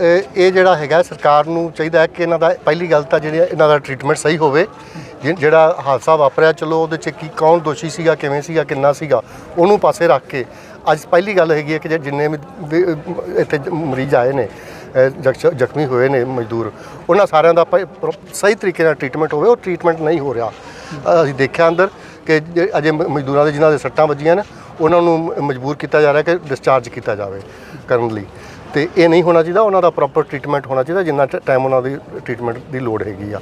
ਇਹ ਇਹ ਜਿਹੜਾ ਹੈਗਾ ਸਰਕਾਰ ਨੂੰ ਚਾਹੀਦਾ ਹੈ ਕਿ ਇਹਨਾਂ ਦਾ ਪਹਿਲੀ ਗੱਲ ਤਾਂ ਜਿਹੜੀ ਇਹਨਾਂ ਦਾ ਟ੍ਰੀਟਮੈਂਟ ਸਹੀ ਹੋਵੇ। ਜਿ- ਜਿਹੜਾ ਹਾਦਸਾ ਵਾਪਰਿਆ ਚਲੋ ਉਹਦੇ 'ਚ ਕੀ ਕੌਣ ਦੋਸ਼ੀ ਸੀਗਾ ਕਿਵੇਂ ਸੀਗਾ ਕਿੰਨਾ ਸੀਗਾ ਉਹਨੂੰ ਪਾਸੇ ਰੱਖ ਕੇ ਅੱਜ ਪਹਿਲੀ ਗੱਲ ਹੈਗੀ ਹੈ ਕਿ ਜੇ ਜਿੰਨੇ ਵੀ ਵੀ, ਇੱਥੇ ਮਰੀਜ਼ ਆਏ ਨੇ ਅਹ, ਜਖਸ਼- ਜ਼ਖਮੀ ਹੋਏ ਨੇ ਮਜ਼ਦੂਰ ਉਹਨਾਂ ਸਾਰਿਆਂ ਦਾ ਪ- ਪ੍ਰੋ- ਸਹੀ ਤਰੀਕੇ ਨਾਲ ਟ੍ਰੀਟਮੈਂਟ ਹੋਵੇ ਉਹ ਟ੍ਰੀਟਮੈਂਟ ਨਹੀਂ ਹੋ ਰਿਹਾ। ਅ- ਅਸੀਂ ਦੇਖਿਆ ਅੰਦਰ ਕਿ ਜੇ ਅਜੇ ਮ- ਮਜ਼ਦੂਰਾਂ ਦੇ ਜਿਨ੍ਹਾਂ ਦੇ ਸੱਟਾਂ ਵੱਜੀਆਂ ਨੇ ਉਹਨਾਂ ਨੂੰ ਮ- ਮਜਬੂਰ ਕੀਤਾ ਜਾ ਰਿਹਾ ਕਿ ਡਿਸਚਾਰਜ ਕੀਤਾ ਜਾਵੇ ਕਰਨ ਲਈ। ਤੇ ਇਹ ਨਹੀਂ ਹੋਣਾ ਚਾਹੀਦਾ, ਉਹਨਾਂ ਦਾ ਪ੍ਰੋਪਰ ਟ੍ਰੀਟਮੈਂਟ ਹੋਣਾ ਚਾਹੀਦਾ, ਜਿੰਨਾ ਟਾਈਮ ਉਹਨਾਂ ਦੀ ਟ੍ਰੀਟਮੈਂਟ ਦੀ ਲੋੜ ਹੈਗੀ ਆ।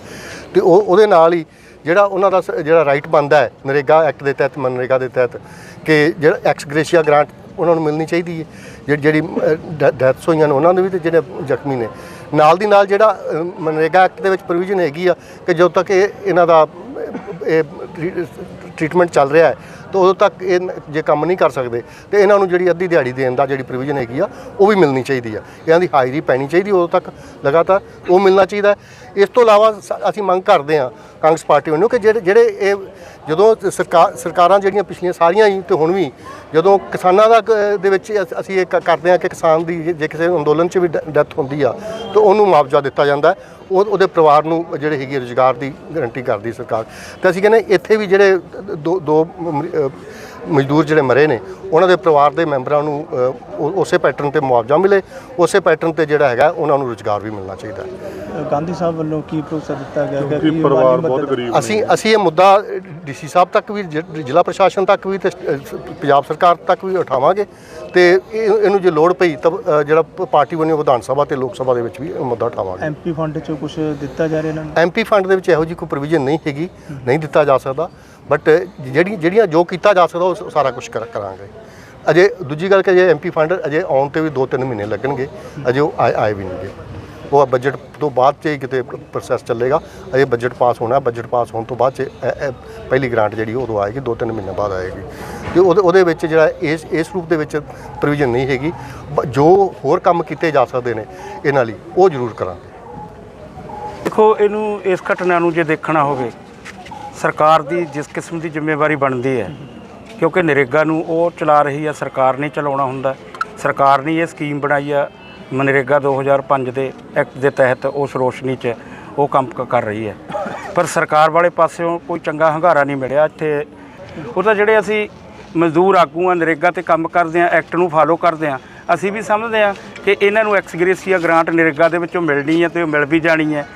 ਤੇ ਉਹ, ਉਹਦੇ ਨਾਲ ਹੀ ਜਿਹੜਾ ਉਹਨਾਂ ਦਾ ਸ- ਜਿਹੜਾ ਰਾਈਟ ਬਣਦਾ ਹੈ, ਨਰੇਗਾ ਐਕਟ ਦੇ ਤਹਿਤ, ਮਨਰੇਗਾ ਦੇ ਤਹਿਤ, ਕਿ ਜਿਹੜਾ ਐਕਸ ਗ੍ਰੇਸ਼ੀਆ ਗ੍ਰਾਂਟ ਉਹਨਾਂ ਨੂੰ ਮਿਲਣੀ ਚਾਹੀਦੀ ਹੈ ਜਿਹੜੀ ਜਿਹੜੀ ਡੈਥਸ ਹੋਈਆਂ ਨੇ ਉਹਨਾਂ ਦੇ ਵੀ ਤੇ ਜਿਹੜੇ ਜ਼ਖਮੀ ਨੇ। ਨਾਲ ਦੀ ਨਾਲ ਜਿਹੜਾ ਮਨਰੇਗਾ ਐਕਟ ਦੇ ਵਿੱਚ ਪ੍ਰੋਵੀਜ਼ਨ ਹੈਗੀ ਆ ਕਿ ਜਦੋਂ ਤੱਕ ਇਹ, ਇਹਨਾਂ ਦਾ ਇਹ ਟ੍ਰੀਟਮੈਂਟ ਚੱਲ ਰਿਹਾ ਹੈ ਤਾਂ ਉਦੋਂ ਤੱਕ ਇਹ ਜੇ ਕੰਮ ਨਹੀਂ ਕਰ ਸਕਦੇ, ਤੇ ਇਹਨਾਂ ਨੂੰ ਜਿਹੜੀ ਅੱਧੀ ਦਿਹਾੜੀ ਦੇਣ ਦਾ ਜਿਹੜੀ ਪ੍ਰੋਵੀਜ਼ਨ ਹੈਗੀ ਆ, ਉਹ ਵੀ ਮਿਲਣੀ ਚਾਹੀਦੀ ਆ। ਇਹਨਾਂ ਦੀ ਹਾਜ਼ਰੀ ਪੈਣੀ ਚਾਹੀਦੀ ਉਦੋਂ ਤੱਕ, ਲਗਾਤਾਰ ਉਹ ਮਿਲਣਾ ਚਾਹੀਦਾ। ਇਸ ਤੋਂ ਇਲਾਵਾ ਸ- ਅਸੀਂ ਮੰਗ ਕਰਦੇ ਹਾਂ ਕਾਂਗਰਸ ਪਾਰਟੀ ਵੱਲੋਂ ਕਿ ਜਿਹੜੇ ਜਿਹੜੇ ਇਹ ਜਦੋਂ ਸਰਕਾਰ ਸਰਕਾਰਾਂ ਜਿਹੜੀਆਂ ਪਿਛਲੀਆਂ ਸਾਰੀਆਂ ਹੀ ਤੇ ਹੁਣ ਵੀ ਜਦੋਂ ਕਿਸਾਨਾਂ ਦਾ ਕ- ਦੇ ਵਿੱਚ ਅਸੀਂ ਇਹ ਕ- ਕਰਦੇ ਹਾਂ ਕਿ ਕਿਸਾਨ ਦੀ ਜੇ- ਕਿਸੇ ਅੰਦੋਲਨ 'ਚ ਵੀ ਡੈਥ ਹੁੰਦੀ ਆ ਤਾਂ ਉਹਨੂੰ ਮੁਆਵਜ਼ਾ ਦਿੱਤਾ ਜਾਂਦਾ ਉਹ ਉਹਦੇ ਪਰਿਵਾਰ ਨੂੰ ਜਿਹੜੇ ਹੈਗੀ ਰੁਜ਼ਗਾਰ ਦੀ ਗਾਰੰਟੀ ਕਰਦੀ ਸਰਕਾਰ। ਤੇ ਅਸੀਂ ਕਹਿੰਦੇ ਇੱਥੇ ਵੀ ਜਿਹੜੇ ਦੋ ਦੋ ਮਜ਼ਦੂਰ ਜਿਹੜੇ ਮਰੇ ਨੇ ਉਹਨਾਂ ਦੇ ਪਰਿਵਾਰ ਦੇ ਮੈਂਬਰਾਂ ਨੂੰ ਉਸੇ ਪੈਟਰਨ ਤੇ ਮੁਆਵਜ਼ਾ ਮਿਲੇ ਉਸੇ ਪੈਟਰਨ ਤੇ ਜਿਹੜਾ ਹੈਗਾ ਉਹਨਾਂ ਨੂੰ ਰੁਜ਼ਗਾਰ ਵੀ ਮਿਲਣਾ ਚਾਹੀਦਾ ਹੈ। ਗਾਂਧੀ ਸਾਹਿਬ ਵੱਲੋਂ ਕੀ ਭਰੋਸਾ ਦਿੱਤਾ ਗਿਆ ਕਿ ਪਰਿਵਾਰ ਬਹੁਤ ਗਰੀਬ ਅਸੀਂ ਅਸੀਂ ਇਹ ਮੁੱਦਾ ਡੀਸੀ ਸਾਹਿਬ ਤੱਕ ਵੀ ਜ- ਜ਼ਿਲ੍ਹਾ ਪ੍ਰਸ਼ਾਸਨ ਤੱਕ ਵੀ ਤੇ ਪੰਜਾਬ ਸਰਕਾਰ ਤੱਕ ਵੀ ਉਠਾਵਾਂਗੇ। ਤੇ ਇਹ- ਇਹਨੂੰ ਜੇ ਲੋੜ ਪਈ ਤਾਂ ਜਿਹੜਾ ਪਾਰਟੀ ਵੱਲੋਂ ਵਿਧਾਨ ਸਭਾ ਤੇ ਲੋਕ ਸਭਾ ਦੇ ਵਿੱਚ ਵੀ ਇਹ ਮੁੱਦਾ ਉਠਾਵਾਂਗੇ। ਐਮਪੀ ਫੰਡ ਚੋਂ ਕੁਝ ਦਿੱਤਾ ਜਾ ਰਿਹਾ ਇਹਨਾਂ ਨੂੰ? ਐਮਪੀ ਫੰਡ ਦੇ ਵਿੱਚ ਇਹੋ ਜਿਹੀ ਕੋਈ ਪ੍ਰੋਵੀਜ਼ਨ ਨਹੀਂ ਹੈਗੀ ਨਹੀਂ ਦਿੱਤਾ ਜਾ ਸਕਦਾ। ਬਟ ਜਿਹੜੀ, ਜਿਹੜੀਆਂ ਜੋ ਕੀਤਾ ਜਾ ਸਕਦਾ, ਉਹ ਸਾਰਾ ਕੁਝ ਕਰਾਂਗੇ। ਅਜੇ ਦੂਜੀ ਗੱਲ ਕਿ ਜੇ ਐਮਪੀ ਫੰਡ ਅਜੇ ਆਉਣ ਤੇ ਵੀ 2-3 ਮਹੀਨੇ ਲੱਗਣਗੇ। ਅਜੇ ਉਹ ਆਏ ਆਏ ਵੀ ਨਹੀਂਗੇ ਉਹ ਬਜਟ ਤੋਂ ਬਾਅਦ 'ਚ ਹੀ ਕਿਤੇ ਪ੍ਰੋਸੈਸ ਚੱਲੇਗਾ। ਅਜੇ ਬਜਟ ਪਾਸ ਹੋਣਾ ਬਜਟ ਪਾਸ ਹੋਣ ਤੋਂ ਬਾਅਦ 'ਚ ਪਹਿਲੀ ਗ੍ਰਾਂਟ ਜਿਹੜੀ ਉਦੋਂ ਆਏਗੀ 2-3 ਮਹੀਨੇ ਬਾਅਦ ਆਏਗੀ। ਤੇ ਉਹਦੇ ਉਹਦੇ ਵਿੱਚ ਜਿਹੜਾ ਇਸ ਇਸ ਰੂਪ ਦੇ ਵਿੱਚ ਪ੍ਰੋਵੀਜ਼ਨ ਨਹੀਂ ਹੈਗੀ। ਜੋ ਹੋਰ ਕੰਮ ਕੀਤੇ ਜਾ ਸਕਦੇ ਨੇ, ਇਹਨਾਂ ਲਈ ਉਹ ਜ਼ਰੂਰ ਕਰਾਂਗੇ। ਦੇਖੋ, ਇਹਨੂੰ ਇਸ ਘਟਨਾ ਨੂੰ ਜੇ ਦੇਖਣਾ ਹੋਵੇ ਸਰਕਾਰ ਦੀ ਜਿਸ ਕਿਸਮ ਦੀ ਜ਼ਿੰਮੇਵਾਰੀ ਬਣਦੀ ਹੈ, ਕਿਉਂਕਿ ਨਰੇਗਾ ਨੂੰ ਉਹ ਚਲਾ ਰਹੀ ਹੈ, ਸਰਕਾਰ ਨੇ ਚਲਾਉਣਾ ਹੁੰਦਾ। ਸਰਕਾਰ ਨੇ ਇਹ ਸਕੀਮ ਬਣਾਈ ਆ, ਮਨਰੇਗਾ 2005 ਦੇ ਐਕਟ ਦੇ ਤਹਿਤ ਉਸ ਰੋਸ਼ਨੀ 'ਚ ਉਹ ਕੰਮ ਕ- ਕਰ ਰਹੀ ਹੈ। ਪਰ ਸਰਕਾਰ ਵਾਲੇ ਪਾਸਿਓਂ ਕੋਈ ਚੰਗਾ ਹੰਗਾਰਾ ਨਹੀਂ ਮਿਲਿਆ ਇੱਥੇ। ਉਹ ਤਾਂ ਜਿਹੜੇ ਅਸੀਂ ਮਜ਼ਦੂਰ ਆਗੂ ਆ, ਨਰੇਗਾ ਤੇ ਕੰਮ ਕਰਦੇ ਆ, ਐਕਟ ਨੂੰ ਫਾਲੋ ਕਰਦੇ ਆ, ਅਸੀਂ ਵੀ ਸਮਝਦੇ ਆ ਕਿ ਇਹਨਾਂ ਨੂੰ ਐਕਸਗ੍ਰੇਸੀਆ ਗ੍ਰਾਂਟ ਨਰੇਗਾ ਦੇ ਵਿੱਚੋਂ ਮਿਲਣੀ ਹੈ ਤੇ ਉਹ ਮਿਲ ਵੀ ਜਾਣੀ ਹੈ।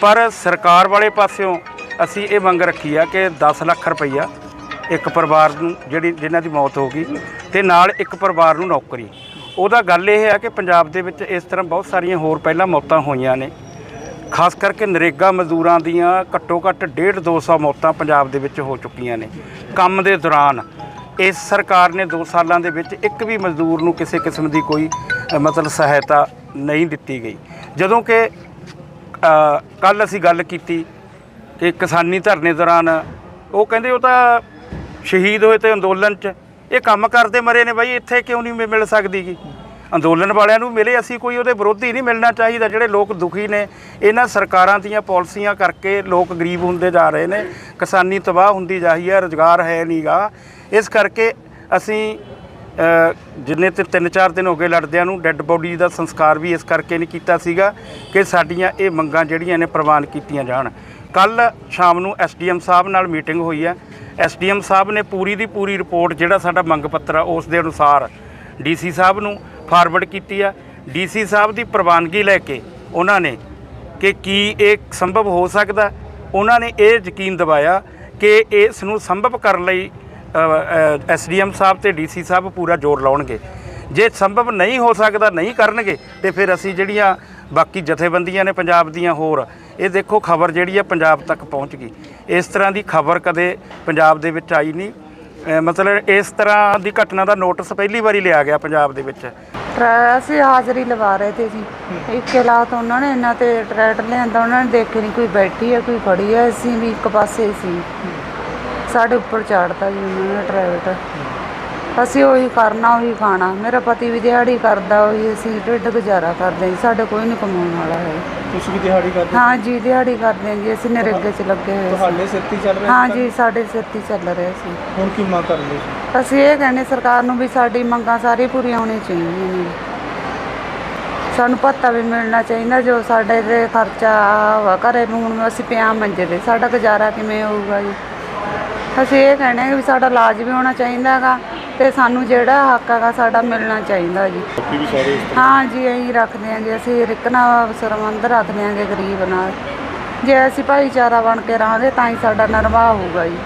ਪਰ ਸਰਕਾਰ ਵਾਲੇ ਪਾਸਿਓਂ ਅਸੀਂ ਇਹ ਮੰਗ ਰੱਖੀ ਆ ਕਿ 10 ਲੱਖ ਰੁਪਈਆ ਇੱਕ ਪਰਿਵਾਰ ਨੂੰ ਜਿਹੜੀ ਜਿਨ੍ਹਾਂ ਦੀ ਮੌਤ ਹੋ ਗਈ ਤੇ ਨਾਲ ਇੱਕ ਪਰਿਵਾਰ ਨੂੰ ਨੌਕਰੀ। ਉਹਦਾ ਗੱਲ ਇਹ ਹੈ ਕਿ ਪੰਜਾਬ ਦੇ ਵਿੱਚ ਇਸ ਤਰ੍ਹਾਂ ਬਹੁਤ ਸਾਰੀਆਂ ਹੋਰ ਪਹਿਲਾਂ ਮੌਤਾਂ ਹੋਈਆਂ ਨੇ। ਖਾਸ ਕਰਕੇ ਨਰੇਗਾ ਮਜ਼ਦੂਰਾਂ ਦੀਆਂ ਘੱਟੋ ਘੱਟ 1.5 200 ਮੌਤਾਂ ਪੰਜਾਬ ਦੇ ਵਿੱਚ ਹੋ ਚੁੱਕੀਆਂ ਨੇ। ਕੰਮ ਦੇ ਦੌਰਾਨ ਇਸ ਸਰਕਾਰ ਨੇ 2 ਸਾਲਾਂ ਦੇ ਵਿੱਚ ਇੱਕ ਵੀ ਮਜ਼ਦੂਰ ਨੂੰ ਕਿਸੇ ਕਿਸਮ ਦੀ ਕੋਈ ਮਤਲਬ ਸਹਾਇਤਾ ਨਹੀਂ ਦਿੱਤੀ ਗਈ। ਜਦੋਂ ਕਿ ਕੱਲ ਅਸੀਂ ਗੱਲ ਕੀਤੀ ਕਿ ਕਿਸਾਨੀ ਧਰਨੇ ਦੌਰਾਨ ਉਹ ਕਹਿੰਦੇ ਉਹ ਤਾਂ ਸ਼ਹੀਦ ਹੋਏ ਤੇ ਅੰਦੋਲਨ 'ਚ ਇਹ ਕੰਮ ਕਰਦੇ ਮਰੇ ਨੇ ਬਾਈ, ਇੱਥੇ ਕਿਉਂ ਨਹੀਂ ਮਿ- ਮਿਲ ਸਕਦੀ ਗੀ? ਅੰਦੋਲਨ ਵਾਲਿਆਂ ਨੂੰ ਮਿਲੇ, ਅਸੀਂ ਕੋਈ ਉਹਦੇ ਵਿਰੋਧੀ ਨਹੀਂ ਮਿਲਣਾ ਚਾਹੀਦਾ, ਜਿਹੜੇ ਲੋਕ ਦੁਖੀ ਨੇ, ਇਹਨਾਂ ਸਰਕਾਰਾਂ ਦੀਆਂ ਪਾਲਿਸੀਆਂ ਕਰਕੇ ਲੋਕ ਗਰੀਬ ਹੁੰਦੇ ਜਾ ਰਹੇ ਨੇ, ਕਿਸਾਨੀ ਤਬਾਹ ਹੁੰਦੀ ਜਾਹੀ ਹੈ, ਰੁਜ਼ਗਾਰ ਹੈ ਨਹੀਂਗਾ ਇਸ ਕਰਕੇ ਅਸੀਂ ਜਿੰਨੇ ਤੇ 3-4 ਦਿਨ ਹੋ ਗਏ ਲੜਦਿਆਂ ਨੂੰ, ਡੈੱਡ ਬੋਡੀ ਦਾ ਸੰਸਕਾਰ ਵੀ ਇਸ ਕਰਕੇ ਨਹੀਂ ਕੀਤਾ ਸੀਗਾ ਕਿ ਸਾਡੀਆਂ ਇਹ ਮੰਗਾਂ ਜਿਹੜੀਆਂ ਨੇ ਪ੍ਰਵਾਨ ਕੀਤੀਆਂ ਜਾਣ। ਕੱਲ ਸ਼ਾਮ ਨੂੰ ਐਸਡੀਐਮ ਸਾਹਿਬ ਨਾਲ ਮੀਟਿੰਗ ਹੋਈ ਹੈ। ਐਸਡੀਐਮ ਸਾਹਿਬ ਨੇ ਪੂਰੀ ਦੀ ਪੂਰੀ ਰਿਪੋਰਟ ਜਿਹੜਾ ਸਾਡਾ ਮੰਗ ਪੱਤਰ ਆ, ਉਸ ਦੇ ਅਨੁਸਾਰ ਡੀਸੀ ਸਾਹਿਬ ਨੂੰ ਫਾਰਵਰਡ ਕੀਤੀ ਆ। ਡੀਸੀ ਸਾਹਿਬ ਦੀ ਪ੍ਰਵਾਨਗੀ ਲੈ ਕੇ ਉਹਨਾਂ ਨੇ ਕਿ ਕੀ ਇਹ ਸੰਭਵ ਹੋ ਸਕਦਾ ਉਹਨਾਂ ਨੇ ਇਹ ਯਕੀਨ ਦਿਵਾਇਆ ਕਿ ਇਸ ਨੂੰ ਸੰਭਵ ਕਰਨ ਲਈ ਐਸਡੀਐਮ ਸਾਹਿਬ ਤੇ ਡੀਸੀ ਸਾਹਿਬ ਪੂਰਾ ਜ਼ੋਰ ਲਾਉਣਗੇ। ਜੇ ਸੰਭਵ ਨਹੀਂ ਹੋ ਸਕਦਾ, ਨਹੀਂ ਕਰਨਗੇ, ਤੇ ਫਿਰ ਅਸੀਂ ਜਿਹੜੀਆਂ ਬਾਕੀ ਜਥੇਬੰਦੀਆਂ ਨੇ, ਪੰਜਾਬ ਦੀਆਂ ਹੋਰ ਇਹ ਦੇਖੋ ਖਬਰ ਜਿਹੜੀ ਆ ਪੰਜਾਬ ਤੱਕ ਪਹੁੰਚ ਗਈ। ਇਸ ਤਰ੍ਹਾਂ ਦੀ ਖਬਰ ਕਦੇ ਪੰਜਾਬ ਦੇ ਵਿੱਚ ਆਈ ਨਹੀਂ। ਮਤਲਬ ਇਸ ਤਰ੍ਹਾਂ ਦੀ ਘਟਨਾ ਦਾ ਨੋਟਿਸ ਪਹਿਲੀ ਵਾਰੀ ਲਿਆ ਗਿਆ ਪੰਜਾਬ ਦੇ ਵਿੱਚ। ਟਰੈ- ਅਸੀਂ ਹਾਜ਼ਰੀ ਲਵਾ ਰਹੇ ਤੇ ਜੀ। ਇੱਕ ਲਾਤ ਉਹਨਾਂ ਨੇ, ਇਹਨਾਂ ਤੇ ਟਰੈਕਟਰ ਲਿਆਂਦਾ, ਉਹਨਾਂ ਨੇ ਦੇਖੇ ਨਹੀਂ ਕੋਈ ਬੈਠੀ ਹੈ ਕੋਈ ਖੜੀ ਹੈ ਅਸੀਂ ਵੀ ਇੱਕ ਪਾਸੇ ਸੀ। ਸਾਡੇ ਉੱਪਰ ਚਾੜਤਾ ਜੀ ਉਹਨਾਂ ਨੇ ਟਰੈਕਟਰ। ਅਸੀਂ ਉਹੀ ਕਰਨਾ ਉਹੀ ਖਾਣਾ। ਮੇਰਾ ਪਤੀ ਵੀ ਦਿਹਾੜੀ ਕਰਦਾ ਉਹੀ ਅਸੀਂ ਢਿੱਡ ਗੁਜ਼ਾਰਾ ਕਰਦੇ ਜੀ। ਸਾਡੇ ਕੋਈ ਨਹੀਂ ਕਮਾਉਣ ਵਾਲਾ ਹੈ। ਤੁਸੀਂ ਵੀ ਦਿਹਾੜੀ ਕਰਦੇ ਹਾਂ? ਜੀ ਦਿਹਾੜੀ ਕਰਦੇ ਹਾਂ ਜੀ। ਅਸੀਂ ਨਰੇਗੇ 'ਚ ਲੱਗੇ ਹੋਏ ਸੀ। ਤੁਹਾਡੇ ਸਿਰ ਤੇ ਹੀ ਚੱਲ ਰਿਹਾ ਹਾਂ ਜੀ ਸਾਡੇ ਸਿਰ ਤੇ ਹੀ ਚੱਲ ਰਿਹਾ ਸੀ। ਹੁਣ ਕੀ ਮੰਗ ਕਰਦੇ ਸੀ ਅਸੀਂ ਇਹ ਕਹਿੰਦੇ ਸਰਕਾਰ ਨੂੰ ਵੀ ਸਾਡੀ ਮੰਗਾਂ ਸਾਰੀ ਪੂਰੀਆਂ ਹੋਣੀਆਂ ਚਾਹੀਦੀਆਂ ਨੇ। ਸਾਨੂੰ ਭੱਤਾ ਵੀ ਮਿਲਣਾ ਚਾਹੀਦਾ ਜੋ ਸਾਡੇ ਤੇ ਖਰਚਾ ਵਾ ਘਰੇ ਹੁਣ ਅਸੀਂ ਪਿਆ ਮੰਜੇ ਤੇ। ਸਾਡਾ ਗੁਜ਼ਾਰਾ ਕਿਵੇਂ ਹੋਊਗਾ ਜੀ? ਅਸੀਂ ਇਹ ਕਹਿੰਦੇ ਹਾਂ ਵੀ ਸਾਡਾ ਇਲਾਜ ਵੀ ਹੋਣਾ ਚਾਹੀਦਾ ਹੈਗਾ। ਤੇ ਸਾਨੂੰ ਜਿਹੜਾ ਹੱਕ ਹੈਗਾ ਸਾਡਾ ਮਿਲਣਾ ਚਾਹੀਦਾ ਜੀ। ਹਾਂ ਜੀ ਅਸੀਂ ਰੱਖਦੇ ਹਾਂ ਜੀ ਅਸੀਂ ਇੱਕ ਨਾਲ ਸਰਬੰਧ ਰੱਖਦੇ ਹਾਂਗੇ ਗਰੀਬ ਨਾਲ। ਜੇ ਅਸੀਂ ਭਾਈਚਾਰਾ ਬਣ ਕੇ ਰਹਾਂਗੇ ਤਾਂ ਹੀ ਸਾਡਾ ਨਿਰਵਾਹ ਹੋਊਗਾ ਜੀ।